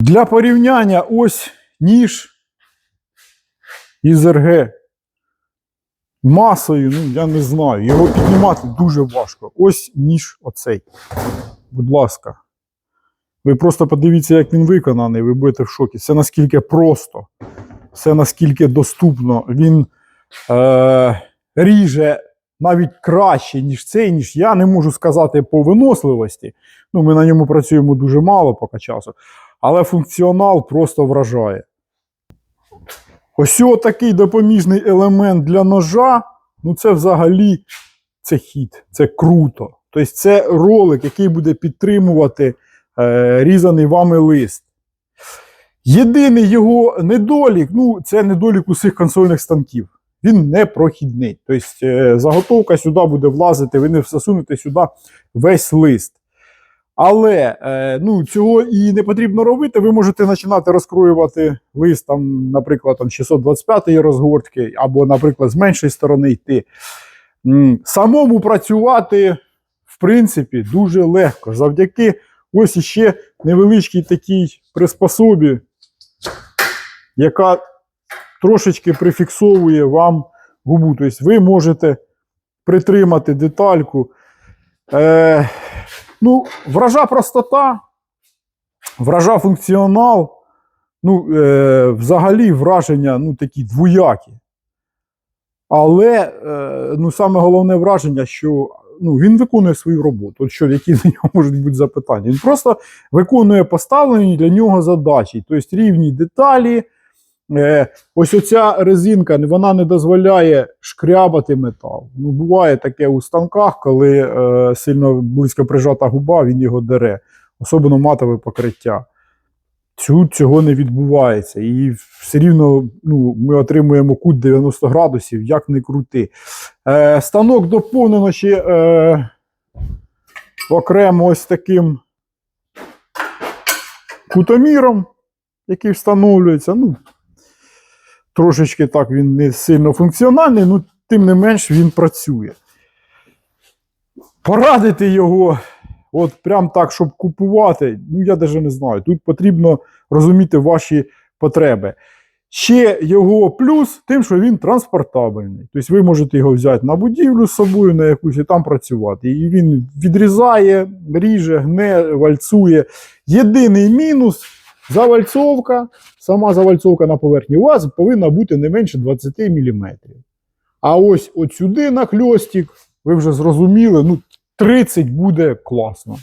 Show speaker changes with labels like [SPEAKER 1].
[SPEAKER 1] Для порівняння ось ніж із РГ. Масою, ну я не знаю, його піднімати дуже важко. Ось ніж оцей. Будь ласка. Ви просто подивіться, як він виконаний, ви будете в шокі. Це наскільки просто, це наскільки доступно. Він е, ріже навіть краще, ніж цей, ніж я не можу сказати по виносливості. Ну, ми на ньому працюємо дуже мало поки часу. Але функціонал просто вражає. Ось такий допоміжний елемент для ножа. Ну, це взагалі це хід, це круто. Тобто, це ролик, який буде підтримувати е, різаний вами лист. Єдиний його недолік, ну, це недолік усіх консольних станків. Він не прохідний. Тобто е, заготовка сюди буде влазити, ви не засунете сюди весь лист. Але е, ну, цього і не потрібно робити. Ви можете починати розкроювати лист, там, наприклад, там 625 розгортки, або, наприклад, з меншої сторони йти. Самому працювати, в принципі, дуже легко. Завдяки ось іще невеличкій такій приспособі, яка трошечки прифіксовує вам губу. Тобто ви можете притримати детальку. Е, ну, вража простота, вража функціонал. Ну, е, взагалі враження ну, такі двоякі. Але е, ну, саме головне враження, що ну, він виконує свою роботу. От що, які на нього можуть бути запитання. Він просто виконує поставлені для нього задачі. Тобто рівні деталі. Е, ось оця резинка вона не дозволяє шкрябати метал. Ну, буває таке у станках, коли е, сильно близько прижата губа, він його дере, особливо матове покриття. Цю, цього не відбувається. І все рівно ну, ми отримуємо кут 90 градусів, як не крути. Е, станок доповнено ще е, окремо ось таким кутоміром, який встановлюється. Ну, трошечки так він не сильно функціональний, ну, тим не менш він працює. Порадити його, от прям так, щоб купувати, ну я навіть не знаю. Тут потрібно розуміти ваші потреби. Ще його плюс тим, що він транспортабельний. Тобто ви можете його взяти на будівлю з собою, на якусь і там працювати. І він відрізає, ріже, гне, вальцує. Єдиний мінус завальцовка, сама завальцовка на поверхні у вас повинна бути не менше 20 мм. А ось от сюди на хльостик, ви вже зрозуміли, ну 30 буде класно.